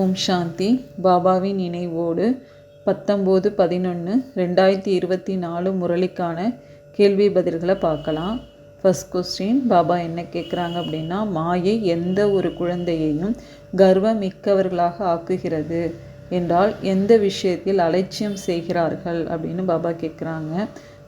ஓம் சாந்தி. பாபாவின் நினைவோடு பத்தொம்போது பதினொன்று ரெண்டாயிரத்தி இருபத்தி நாலு முரளிக்கான கேள்வி பதில்களை பார்க்கலாம். ஃபர்ஸ்ட் கொஸ்டின் பாபா என்ன கேட்குறாங்க அப்படின்னா மாயை எந்த ஒரு குழந்தையையும் கர்வம் மிக்கவர்களாக ஆக்குகிறது என்றால் எந்த விஷயத்தில் அலட்சியம் செய்கிறார்கள் அப்படின்னு பாபா கேட்குறாங்க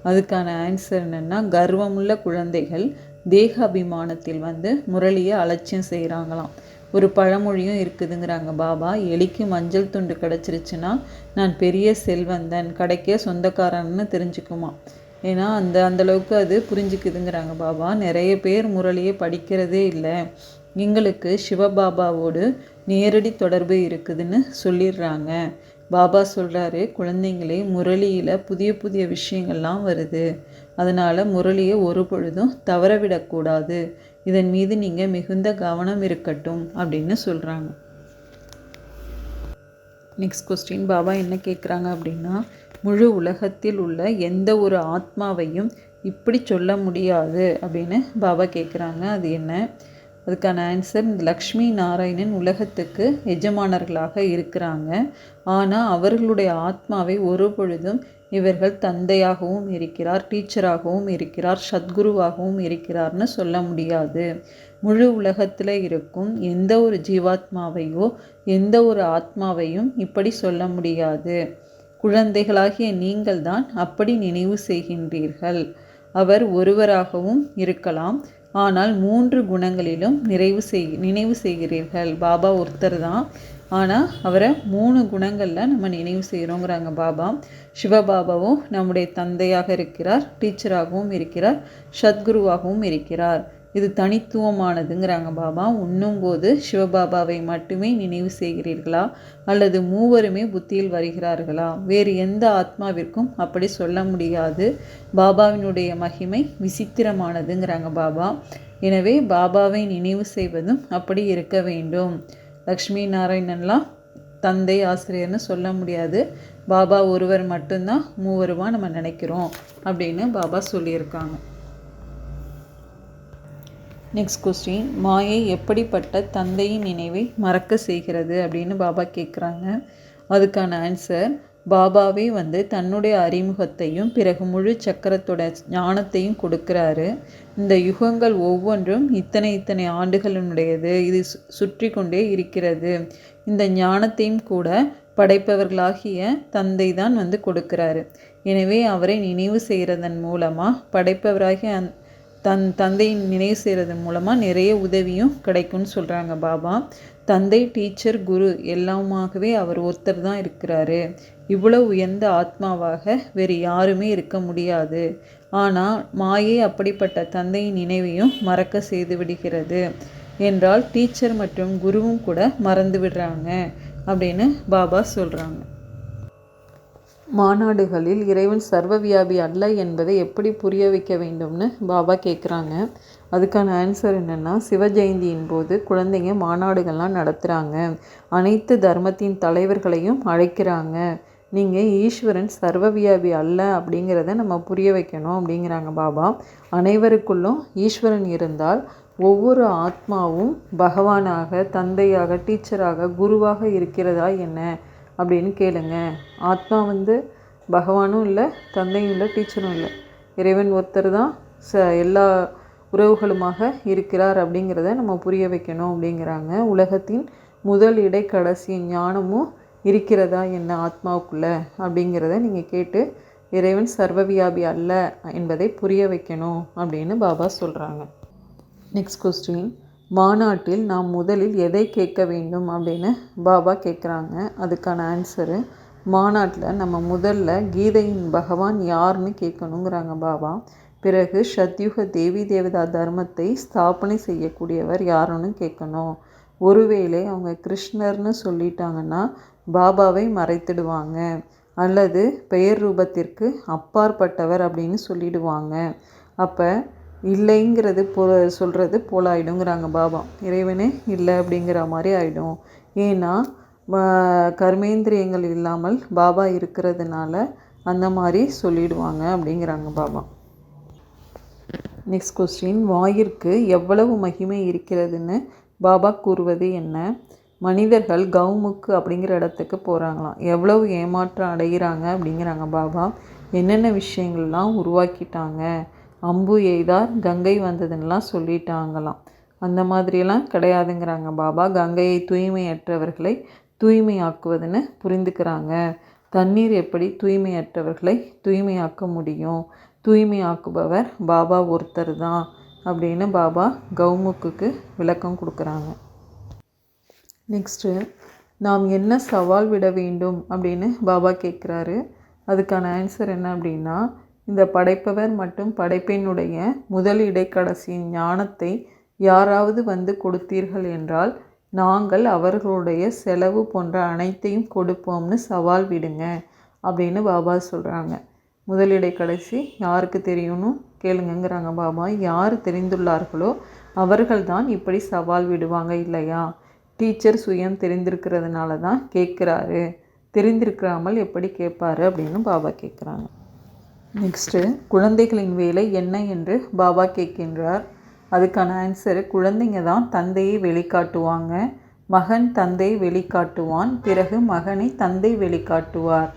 அதுக்கான ஆன்சர் என்னென்னா கர்வமுள்ள குழந்தைகள் தேக அபிமானத்தில் வந்து முரளியை அலட்சியம் செய்கிறாங்களாம் ஒரு பழமொழியும் இருக்குதுங்கிறாங்க. பாபா எலிக்கு மஞ்சள் துண்டு கிடச்சிருச்சுன்னா நான் பெரிய செல்வந்தன் கடைக்கே சொந்தக்காரன்னு தெரிஞ்சுக்குமா? ஏன்னா அந்த அந்தளவுக்கு அது புரிஞ்சுக்குதுங்கிறாங்க பாபா. நிறைய பேர் முரளியை படிக்கிறதே இல்லை. எங்களுக்கு சிவபாபாவோடு நேரடி தொடர்பு இருக்குதுன்னு சொல்லிடுறாங்க. பாபா சொல்கிறாரு குழந்தைங்களே முரளியில் புதிய புதிய விஷயங்கள்லாம் வருது. அதனால் முரளியை ஒரு பொழுதும் தவறவிடக்கூடாது இதன் மீது நீங்கள் மிகுந்த கவனம் இருக்கட்டும் அப்படின்னு சொல்கிறாங்க நெக்ஸ்ட் கொஸ்டின் பாபா என்ன கேட்குறாங்க அப்படின்னா முழு உலகத்தில் உள்ள எந்த ஒரு ஆத்மாவையும் இப்படி சொல்ல முடியாது அப்படின்னு பாபா கேட்குறாங்க அது என்ன? அதுக்கான ஆன்சர் இந்த லக்ஷ்மி நாராயணன் உலகத்துக்கு எஜமானர்களாக இருக்கிறாங்க. ஆனால் அவர்களுடைய ஆத்மாவை ஒரு பொழுதும் இவர்கள் தந்தையாகவும் இருக்கிறார் டீச்சராகவும் இருக்கிறார் சத்குருவாகவும் இருக்கிறார்னு சொல்ல முடியாது. முழு உலகத்தில் இருக்கும் எந்த ஒரு ஜீவாத்மாவையோ எந்த ஒரு ஆத்மாவையும் இப்படி சொல்ல முடியாது. குழந்தைகளாகிய நீங்கள்தான் அப்படி நினைவு செய்கின்றீர்கள். அவர் ஒருவராகவும் இருக்கலாம். ஆனால் மூன்று குணங்களிலும் நிறைவு செய் நினைவு செய்கிறீர்கள். பாபா ஒருத்தர் தான். ஆனால் அவரை மூணு குணங்களில் நம்ம நினைவு செய்கிறோங்கிறாங்க பாபா. சிவபாபாவும் நம்முடைய தந்தையாக இருக்கிறார் டீச்சராகவும் இருக்கிறார் சத்குருவாகவும் இருக்கிறார். இது தனித்துவமானதுங்கிறாங்க பாபா. உண்ணும்போது சிவபாபாவை மட்டுமே நினைவு செய்கிறீர்களா? அல்லது மூவருமே புத்தியில் வருகிறார்களா? வேறு எந்த ஆத்மாவிற்கும் அப்படி சொல்ல முடியாது. பாபாவினுடைய மகிமை விசித்திரமானதுங்கிறாங்க பாபா. எனவே பாபாவை நினைவு செய்வதும் அப்படி இருக்க வேண்டும். லக்ஷ்மி நாராயணன்லாம் தந்தை ஆசிரியர்னு சொல்ல முடியாது. பாபா ஒருவர் மட்டும்தான் மூவருமா நம்ம நினைக்கிறோம் அப்படின்னு பாபா சொல்லியிருக்காங்க. நெக்ஸ்ட் கொஸ்டின் மாயை எப்படிப்பட்ட தந்தையின் நினைவை மறக்க செய்கிறது அப்படின்னு பாபா கேட்குறாங்க அதுக்கான ஆன்சர் பாபாவே வந்து தன்னுடைய அறிமுகத்தையும் பிறகு முழு சக்கரத்தோட ஞானத்தையும் கொடுக்குறாரு. இந்த யுகங்கள் ஒவ்வொன்றும் இத்தனை இத்தனை ஆண்டுகளினுடையது. இது சுற்றி கொண்டே இருக்கிறது. இந்த ஞானத்தையும் கூட படைப்பவர்களாகிய தந்தை தான் வந்து கொடுக்கிறாரு. எனவே அவரை நினைவு செய்கிறதன் மூலமாக படைப்பவராகிய அந் தன் தந்தையின் நினைவு செய்கிறது மூலமாக நிறைய உதவியும் கிடைக்கும்னு சொல்கிறாங்க பாபா. தந்தை டீச்சர் குரு எல்லாமாகவே அவர் ஒருத்தர் தான் இருக்கிறாரு. இவ்வளோ உயர்ந்த ஆத்மாவாக வேறு யாருமே இருக்க முடியாது. ஆனால் மாயை அப்படிப்பட்ட தந்தையின் நினைவையும் மறக்க செய்து விடுகிறது என்றால் டீச்சர் மற்றும் குருவும் கூட மறந்து விடுறாங்க அப்படின்னு பாபா சொல்கிறாங்க மாநாடுகளில் இறைவன் சர்வவியாபி அல்ல என்பதை எப்படி புரிய வைக்க வேண்டும்னு பாபா கேட்குறாங்க அதுக்கான ஆன்சர் என்னென்னா சிவஜெயந்தியின் போது குழந்தைங்க மாநாடுகள்லாம் நடத்துகிறாங்க அனைத்து தர்மத்தின் தலைவர்களையும் அழைக்கிறாங்க. நீங்கள் ஈஸ்வரன் சர்வவியாபி அல்ல அப்படிங்கிறத நம்ம புரிய வைக்கணும் அப்படிங்கிறாங்க பாபா. அனைவருக்குள்ளும் ஈஸ்வரன் இருந்தால் ஒவ்வொரு ஆத்மாவும் பகவானாக தந்தையாக டீச்சராக குருவாக இருக்கிறதா என்ன? அப்படின்னு கேளுங்க. ஆத்மா வந்து பகவானும் இல்லை தந்தையும் இல்லை டீச்சரும் இல்லை. இறைவன் ஒருத்தர் தான் ச எல்லா உறவுகளுமாக இருக்கிறார் அப்படிங்கிறத நம்ம புரிய வைக்கணும் அப்படிங்கிறாங்க. உலகத்தின் முதல் இடை கடைசி ஞானமும் இருக்கிறதா என்ன ஆத்மாவுக்குள்ளே அப்படிங்கிறத நீங்கள் கேட்டு இறைவன் சர்வவியாபி அல்ல என்பதை புரிய வைக்கணும் அப்படின்னு பாபா சொல்கிறாங்க நெக்ஸ்ட் கொஸ்டின் மாநாட்டில் நாம் முதலில் எதை கேட்க வேண்டும் அப்படின்னு பாபா கேட்குறாங்க. அதுக்கான ஆன்சரு மாநாட்டில் நம்ம முதல்ல கீதையின் பகவான் யாருன்னு கேட்கணுங்கிறாங்க பாபா. பிறகு சத்யுக தேவி தேவதா தர்மத்தை ஸ்தாபனை செய்யக்கூடியவர் யாருன்னு கேட்கணும். ஒருவேளை அவங்க கிருஷ்ணர்னு சொல்லிட்டாங்கன்னா பாபாவை மறைத்திடுவாங்க. அல்லது பெயர் ரூபத்திற்கு அப்பாற்பட்டவர் அப்படின்னு சொல்லிடுவாங்க. அப்போ இல்லைங்கிறது போ சொல்கிறது போல் ஆகிடுங்கிறாங்க பாபா. இறைவனே இல்லை அப்படிங்கிற மாதிரி ஆகிடும் ஏன்னா கர்மேந்திரியங்கள் இல்லாமல் பாபா இருக்கிறதுனால அந்த மாதிரி சொல்லிடுவாங்க அப்படிங்கிறாங்க பாபா. நெக்ஸ்ட் கொஸ்டின் வாயிற்கு எவ்வளவு மகிமை இருக்கிறதுன்னு பாபா கூறுவது என்ன? மனிதர்கள் கவுமுக்கு அப்படிங்கிற இடத்துக்கு போகிறாங்களாம் எவ்வளவு ஏமாற்றம் அடைகிறாங்க அப்படிங்கிறாங்க பாபா. என்னென்ன விஷயங்கள்லாம் உருவாக்கிட்டாங்க? அம்பு எய்தார் கங்கை வந்ததுன்னெலாம் சொல்லிட்டாங்களாம். அந்த மாதிரியெல்லாம் கிடையாதுங்கிறாங்க பாபா. கங்கையை தூய்மையற்றவர்களை தூய்மையாக்குவதுன்னு புரிந்துக்கிறாங்க. தண்ணீர் எப்படி தூய்மையற்றவர்களை தூய்மையாக்க முடியும்? தூய்மையாக்குபவர் பாபா ஒருத்தர் தான் அப்படின்னு பாபா கவுமுக்குக்கு விளக்கம் கொடுக்குறாங்க. நெக்ஸ்ட்டு நாம் என்ன சவால் விட வேண்டும் அப்படின்னு பாபா கேட்குறாரு. அதுக்கான ஆன்சர் என்ன அப்படின்னா இந்த படைப்பவர் மற்றும் படைப்பினுடைய முதல் இடைக்கடைசி ஞானத்தை யாராவது வந்து கொடுத்தீர்கள் என்றால் நாங்கள் அவர்களுடைய செலவு போன்ற அனைத்தையும் கொடுப்போம்னு சவால் விடுங்க அப்படின்னு பாபா சொல்கிறாங்க முதலிடை கடைசி யாருக்கு தெரியணும் கேளுங்கங்கிறாங்க பாபா. யார் தெரிந்துள்ளார்களோ அவர்கள்தான் இப்படி சவால் விடுவாங்க இல்லையா? டீச்சர் சுயம் தெரிந்திருக்கிறதுனால தான் கேட்குறாரு. தெரிந்திருக்காமல் எப்படி கேட்பாரு அப்படின்னு பாபா கேட்குறாங்க. நெக்ஸ்ட்டு குழந்தைகளின் வேலை என்ன என்று பாபா கேட்கின்றார். அதுக்கான ஆன்சரு குழந்தைங்க தான் தந்தையை வெளிக்காட்டுவாங்க. மகன் தந்தை வெளிக்காட்டுவான். பிறகு மகனை தந்தை வெளிக்காட்டுவார்.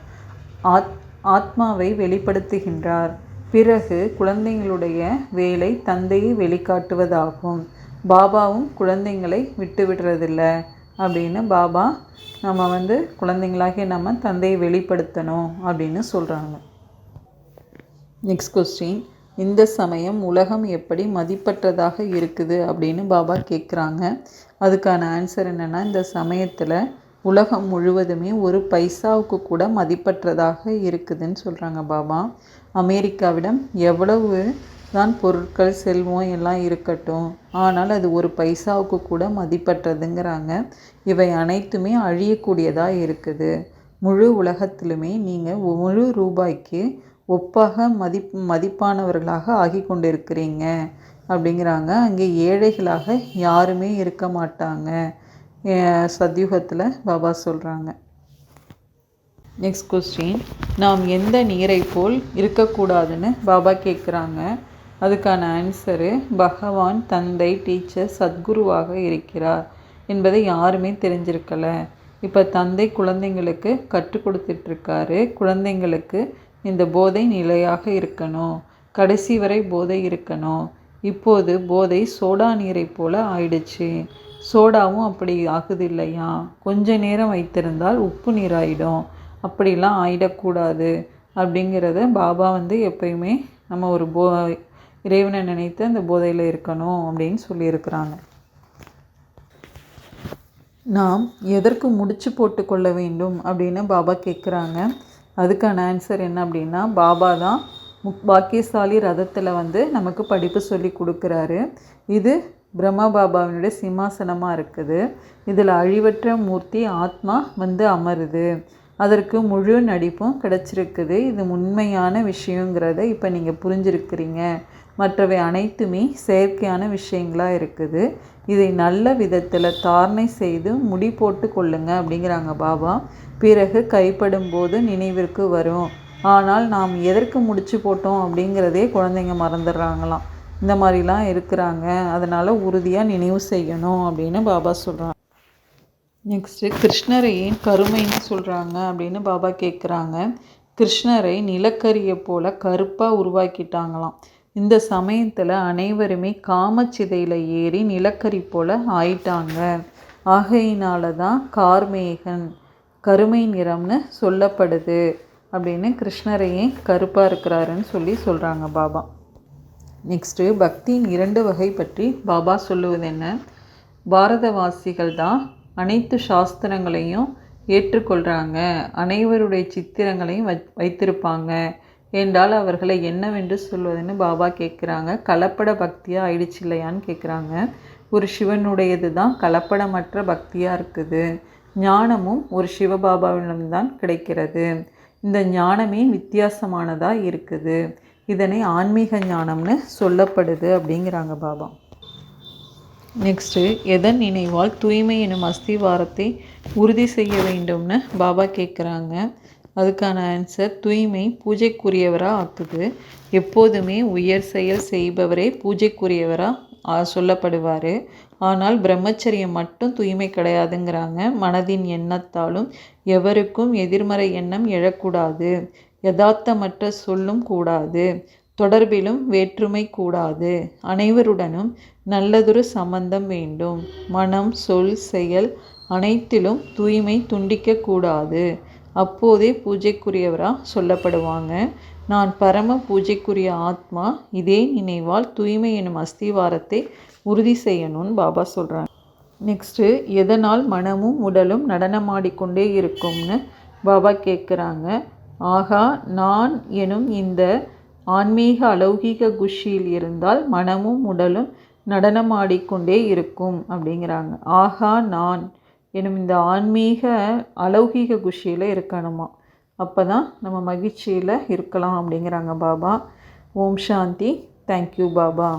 ஆத் ஆத்மாவை வெளிப்படுத்துகின்றார். பிறகு குழந்தைங்களுடைய வேலை தந்தையை வெளிக்காட்டுவதாகும். பாபாவும் குழந்தைங்களை விட்டு விடுறதில்ல அப்படின்னு பாபா நம்ம வந்து குழந்தைங்களாகிய நம்ம தந்தையை வெளிப்படுத்தணும் அப்படின்னு சொல்கிறாங்க நெக்ஸ்ட் கொஸ்டின் இந்த சமயம் உலகம் எப்படி மதிப்பற்றதாக இருக்குது அப்படின்னு பாபா கேட்குறாங்க அதுக்கான ஆன்சர் என்னென்னா இந்த சமயத்தில் உலகம் முழுவதுமே ஒரு பைசாவுக்கு கூட மதிப்பற்றதாக இருக்குதுன்னு சொல்கிறாங்க பாபா. அமெரிக்காவிடம் எவ்வளவு தான் பொருட்கள் செல்வம் எல்லாம் இருக்கட்டும் ஆனால் அது ஒரு பைசாவுக்கு கூட மதிப்பற்றதுங்கிறாங்க. இவை அனைத்துமே அழியக்கூடியதாக இருக்குது. முழு உலகத்திலுமே நீங்கள் முழு ரூபாய்க்கு ஒப்பாக மதிப் மதிப்பானவர்களாக ஆகி கொண்டிருக்கிறீங்க அப்படிங்கிறாங்க. அங்கே ஏழைகளாக யாருமே இருக்க மாட்டாங்க. சத்யுகத்தில் பாபா சொல்கிறாங்க நெக்ஸ்ட் கொஸ்டின் நாம் எந்த நீரை போல் இருக்கக்கூடாதுன்னு பாபா கேட்குறாங்க அதுக்கான ஆன்சரு பகவான் தந்தை டீச்சர் சத்குருவாக இருக்கிறார் என்பதை யாருமே தெரிஞ்சிருக்கலை. இப்போ தந்தை குழந்தைங்களுக்கு கற்றுக் கொடுத்துட்ருக்காரு குழந்தைங்களுக்கு இந்த போதை நிலையாக இருக்கணும். கடைசி வரை போதை இருக்கணும். இப்போது போதை சோடா நீரை போல் ஆயிடுச்சு. சோடாவும் அப்படி ஆகுது இல்லையா கொஞ்ச நேரம் வைத்திருந்தால் உப்பு நீர் அப்படிலாம் ஆயிடக்கூடாது அப்படிங்கிறத பாபா வந்து எப்பயுமே நம்ம ஒரு போ இறைவனை நினைத்து அந்த போதையில் இருக்கணும் அப்படின்னு சொல்லியிருக்கிறாங்க. நாம் எதற்கு முடிச்சு போட்டு கொள்ள வேண்டும் அப்படின்னு பாபா கேட்குறாங்க. அதுக்கான ஆன்சர் என்ன அப்படின்னா பாபா தான் முக் பாக்கியசாலி ரதத்தில் வந்து நமக்கு படிப்பு சொல்லி கொடுக்குறாரு. இது பிரம்மா பாபாவினுடைய சிம்மாசனமாக இருக்குது. இதில் அழிவற்ற மூர்த்தி ஆத்மா வந்து அமருது. அதற்கு முழு நடிப்பும் கிடச்சிருக்குது. இது உண்மையான விஷயங்கிறத இப்போ நீங்கள் புரிஞ்சிருக்கிறீங்க. மற்றவை அனைத்துமே செயற்கையான விஷயங்களாக இருக்குது. இதை நல்ல விதத்தில் தாரணை செய்து முடி போட்டு கொள்ளுங்க அப்படிங்கிறாங்க பாபா. பிறகு கைப்படும் போது நினைவிற்கு வரும். ஆனால் நாம் எதற்கு முடிச்சு போட்டோம் அப்படிங்கிறதே குழந்தைங்க மறந்துடுறாங்களாம். இந்த மாதிரிலாம் இருக்கிறாங்க. அதனால் உறுதியாக நினைவு செய்யணும் அப்படின்னு பாபா சொல்கிறாங்க நெக்ஸ்ட்டு கிருஷ்ணரை ஏன் கருமைன்னு சொல்கிறாங்க அப்படின்னு பாபா கேட்குறாங்க கிருஷ்ணரை நிலக்கரியை போல் கருப்பாக உருவாக்கிட்டாங்களாம். இந்த சமயத்தில் அனைவருமே காமச்சிதையில் ஏறி நிலக்கரி போல் ஆயிட்டாங்க. ஆகையினால தான் கார்மேகன் கருமை நிறம்னு சொல்லப்படுது அப்படின்னு கிருஷ்ணரையே கருப்பாக இருக்கிறாருன்னு சொல்லி சொல்கிறாங்க பாபா. நெக்ஸ்ட்டு பக்தியின் இரண்டு வகை பற்றி பாபா சொல்லுவது என்ன? பாரதவாசிகள் தான் அனைத்து சாஸ்திரங்களையும் ஏற்றுக்கொள்கிறாங்க அனைவருடைய சித்திரங்களையும் வை வைத்திருப்பாங்க. என்றால் அவர்களை என்னவென்று சொல்வதுன்னு பாபா கேட்குறாங்க. கலப்பட பக்தியாக ஆயிடுச்சு இல்லையான்னு கேட்குறாங்க. ஒரு சிவனுடையது தான் கலப்படமற்ற பக்தியாக இருக்குது. ஞானமும் ஒரு சிவபாபாவிடம்தான் கிடைக்கிறது. இந்த ஞானமே வித்தியாசமானதாக இருக்குது. இதனை ஆன்மீக ஞானம்னு சொல்லப்படுது அப்படிங்கிறாங்க பாபா. நெக்ஸ்ட்டு எதன் நினைவால் தூய்மை எனும் அஸ்திவாரத்தை உறுதி செய்ய வேண்டும்னு பாபா கேட்குறாங்க அதுக்கான ஆன்சர் தூய்மை பூஜைக்குரியவராக ஆக்குது. எப்போதுமே உயர் செயல் செய்பவரே பூஜைக்குரியவராக சொல்லப்படுவார். ஆனால் பிரம்மச்சரியம் மட்டும் தூய்மை கிடையாதுங்கிறாங்க. மனதின் எண்ணத்தாலும் எவருக்கும் எதிர்மறை எண்ணம் எழக்கூடாது. யதார்த்தமற்ற சொல்லும் கூடாது. தொடர்பிலும் வேற்றுமை கூடாது. அனைவருடனும் நல்லதொரு சம்பந்தம் வேண்டும். மனம் சொல் செயல் அனைத்திலும் தூய்மை துண்டிக்கக்கூடாது. அப்போதே பூஜைக்குரியவராக சொல்லப்படுவாங்க. நான் பரம பூஜைக்குரிய ஆத்மா இதே நினைவால் தூய்மை எனும் அஸ்திவாரத்தை உறுதி செய்யணும்னு பாபா சொல்கிறாங்க நெக்ஸ்ட்டு எதனால் மனமும் உடலும் நடனமாடிக்கொண்டே இருக்கும்னு பாபா கேட்குறாங்க ஆகா நான் எனும் இந்த ஆன்மீக அலௌகீக குஷியில் இருந்தால் மனமும் உடலும் நடனமாடிக்கொண்டே இருக்கும் அப்படிங்கிறாங்க. ஆகா நான் எனும் இந்த ஆன்மீக அலௌகீக குஷியில் இருக்கணுமா? அப்போ தான் நம்ம மகிழ்ச்சியில் இருக்கலாம் அப்படிங்கிறாங்க பாபா. ஓம் சாந்தி. Thank you Baba.